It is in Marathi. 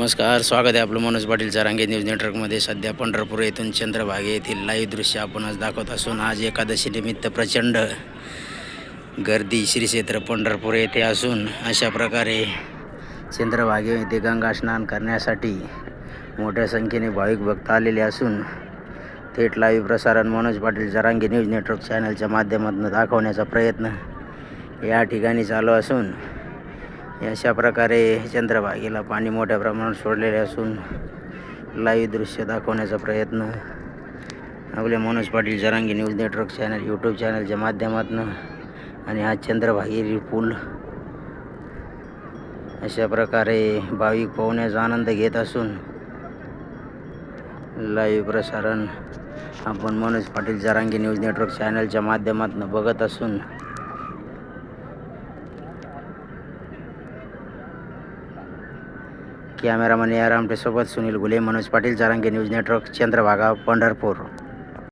नमस्कार स्वागत आहे आपलं मनोज पाटील चारांगे न्यूज नेटवर्कमध्ये. सध्या पंढरपूर येथून चंद्रभागे येथील लाईव्ह दृश्य आपण आज दाखवत असून आज एकादशी निमित्त प्रचंड गर्दी श्री क्षेत्र पंढरपूर येथे असून अशा प्रकारे चंद्रभागे येथे गंगा स्नान करण्यासाठी मोठ्या संख्येने भाविक भक्त आलेले असून थेट लाईव्ह प्रसारण मनोज पाटील जरांगे न्यूज नेटवर्क चॅनलच्या माध्यमातून दाखवण्याचा प्रयत्न या ठिकाणी चालू असून अशा प्रकारे चंद्रभागेला पाणी मोठ्या प्रमाणात सोडलेले असून लाईव्ह दृश्य दाखवण्याचा प्रयत्न. आपले Manoj Patil Jarange news network channel YouTube चॅनलच्या माध्यमातून आणि हा चंद्रभागेरी पूल. अशा प्रकारे भाविक पोहण्याचा आनंद घेत असून लाईव्ह प्रसारण आपण मनोज पाटील जरांगी न्यूज नेटवर्क चॅनलच्या माध्यमातून बघत असून कॅमेरामन या रामटेसोबत सुनील गुले मनोज पाटील जारांगे न्यूज नेटवर्क चंद्रभागा पंढरपूर.